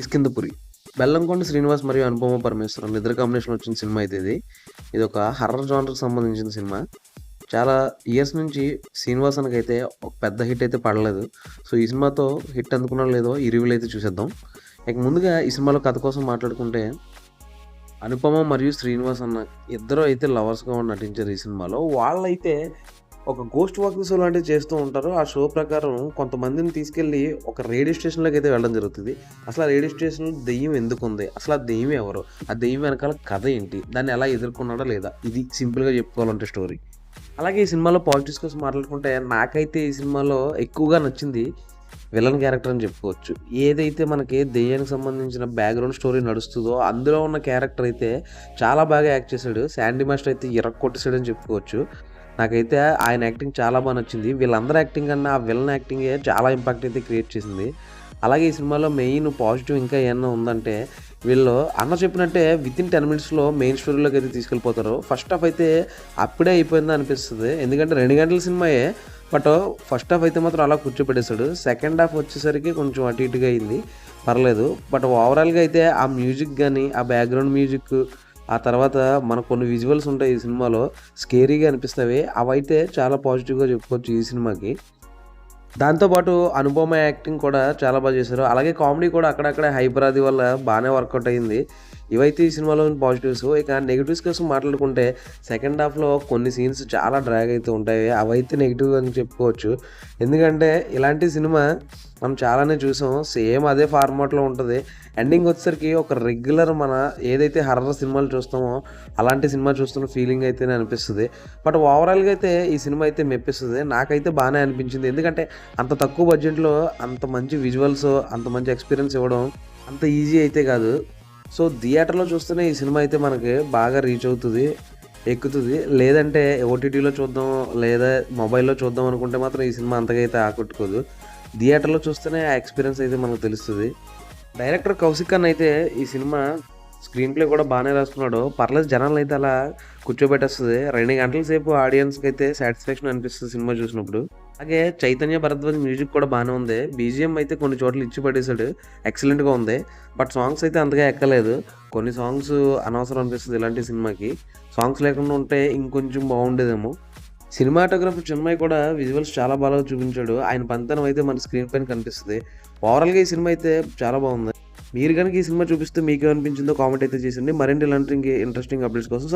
కిస్కిందపురి బెల్లంకొండ శ్రీనివాస్ మరియు అనుపమ పరమేశ్వరం ఇద్దరు కాంబినేషన్ వచ్చిన సినిమా అయితే ఇది. ఇది ఒక హర్రర్ జానర్కి సంబంధించిన సినిమా. చాలా ఇయర్స్ నుంచి శ్రీనివాస్ అయితే ఒక పెద్ద హిట్ అయితే పడలేదు. సో ఈ సినిమాతో హిట్ అందుకున్నా లేదో ఈ రివ్యూలు అయితే చూసేద్దాం. ఇక ముందుగా ఈ సినిమాలో కథ కోసం మాట్లాడుకుంటే అనుపమ మరియు శ్రీనివాస్ అన్న ఇద్దరు అయితే లవర్స్గా నటించారు ఈ సినిమాలో. వాళ్ళైతే ఒక గోస్ట్ వాకింగ్ షో లాంటివి చేస్తూ ఉంటారు. ఆ షో ప్రకారం కొంతమందిని తీసుకెళ్ళి ఒక రేడియో స్టేషన్లోకి అయితే వెళ్ళడం జరుగుతుంది. అసలు ఆ రేడియో స్టేషన్లో దెయ్యం ఎందుకు ఉంది? అసలు ఆ దెయ్యం ఎవరు? ఆ దెయ్యం వెనకాల కథ ఏంటి? దాన్ని ఎలా ఎదుర్కొన్నాడా లేదా? ఇది సింపుల్గా చెప్పుకోవాలంటే స్టోరీ అలాగే ఈ సినిమాలో పాలిటిక్స్ కోసం మాట్లాడుకుంటే నాకైతే ఈ సినిమాలో ఎక్కువగా నచ్చింది విలన్ క్యారెక్టర్ అని చెప్పుకోవచ్చు. ఏదైతే మనకి దెయ్యానికి సంబంధించిన బ్యాక్గ్రౌండ్ స్టోరీ నడుస్తుందో అందులో ఉన్న క్యారెక్టర్ అయితే చాలా బాగా యాక్ట్ చేశాడు. శాండీ మాస్టర్ అయితే ఇరక్ అని చెప్పుకోవచ్చు. నాకైతే ఆయన యాక్టింగ్ చాలా బాగా నచ్చింది. వీళ్ళందరూ యాక్టింగ్ కన్నా ఆ విలన్ యాక్టింగే చాలా ఇంపాక్ట్ అయితే క్రియేట్ చేసింది. అలాగే ఈ సినిమాలో మెయిన్ పాజిటివ్ ఇంకా ఏమన్నా ఉందంటే వీళ్ళు అన్న చెప్పినట్టే విత్ ఇన్ టెన్ మినిట్స్లో మెయిన్ స్టోరీలోకి అయితే తీసుకెళ్ళిపోతారు. ఫస్ట్ హాఫ్ అయితే అప్పుడే అయిపోయిందా అనిపిస్తుంది. ఎందుకంటే రెండు గంటల సినిమాయే బట్ ఫస్ట్ హాఫ్ అయితే మాత్రం అలా కూర్చోపెట్టేశాడు సెకండ్ హాఫ్ వచ్చేసరికి కొంచెం అటు ఇటుగా అయింది. పర్లేదు. బట్ ఓవరాల్గా అయితే ఆ మ్యూజిక్ కానీ ఆ బ్యాక్గ్రౌండ్ మ్యూజిక్ ఆ తర్వాత మనకు కొన్ని విజువల్స్ ఉంటాయి ఈ సినిమాలో. స్కేరీగా అనిపిస్తాయి అవైతే చాలా పాజిటివ్గా చెప్పుకోవచ్చు ఈ సినిమాకి. దాంతోపాటు అనుపమ యాక్టింగ్ కూడా చాలా బాగా చేశారు. అలాగే కామెడీ కూడా అక్కడక్కడ హైపరాది వల్ల బాగానే వర్కౌట్ అయింది. ఇవైతే ఈ సినిమాలో పాజిటివ్స్. ఇక నెగిటివ్స్ కోసం మాట్లాడుకుంటే సెకండ్ హాఫ్లో కొన్ని సీన్స్ చాలా డ్రాగ్ అయితే ఉంటాయి. అవైతే నెగిటివ్ అని చెప్పుకోవచ్చు. ఎందుకంటే ఇలాంటి సినిమా మనం చాలానే చూసాం. సేమ్ అదే ఫార్మాట్లో ఉంటుంది. ఎండింగ్ వచ్చేసరికి ఒక రెగ్యులర్ మన ఏదైతే హర్రర్ సినిమాలు చూస్తామో అలాంటి సినిమా చూస్తున్న ఫీలింగ్ అయితేనే అనిపిస్తుంది. బట్ ఓవరాల్గా అయితే ఈ సినిమా అయితే మెప్పిస్తుంది. నాకైతే బాగానే అనిపించింది. ఎందుకంటే అంత తక్కువ బడ్జెట్లో అంత మంచి విజువల్స్ అంత మంచి ఎక్స్పీరియన్స్ ఇవ్వడం అంత ఈజీ అయితే కాదు. సో థియేటర్లో చూస్తేనే ఈ సినిమా అయితే మనకి బాగా రీచ్ అవుతుంది ఎక్కుతుంది. లేదంటే ఓటీటీలో చూద్దాం లేదా మొబైల్లో చూద్దాం అనుకుంటే మాత్రం ఈ సినిమా అంతగా అయితే ఆకట్టుకోదు. థియేటర్లో చూస్తేనే ఆ ఎక్స్పీరియన్స్ అయితే మనకు తెలుస్తుంది. డైరెక్టర్ కౌశిక్ అన్న అయితే ఈ సినిమా స్క్రీన్ ప్లే కూడా బాగానే రాస్తున్నాడు. పర్లేదు జనాలు అయితే అలా కూర్చోబెట్టేస్తుంది. రెండు గంటల సేపు ఆడియన్స్కి అయితే సాటిస్ఫాక్షన్ అనిపిస్తుంది సినిమా చూసినప్పుడు. అలాగే చైతన్య భరద్వాజ్ మ్యూజిక్ కూడా బాగానే ఉంది. బీజిఎం అయితే కొన్ని చోట్ల ఇచ్చి పడేశాడు. ఎక్సలెంట్గా ఉంది. బట్ సాంగ్స్ అయితే అంతగా ఎక్కలేదు. కొన్ని సాంగ్స్ అనవసరం అనిపిస్తుంది ఇలాంటి సినిమాకి. సాంగ్స్ లేకుండా ఉంటే ఇంకొంచెం బాగుండేదేమో. సినిమాటోగ్రఫర్ చిన్మయ్ కూడా విజువల్స్ చాలా బాగా చూపించాడు. ఆయన పంతనం అయితే మన స్క్రీన్ పైన కనిపిస్తుంది. ఓవరాల్గా ఈ సినిమా అయితే చాలా బాగుంది. మీరు కనుక ఈ సినిమా చూపిస్తే మీకు అనిపించిందో కామెంట్ అయితే చేసింది మరింటి ఇలాంటి ఇంట్రెస్టింగ్ అప్డేట్స్ కోసం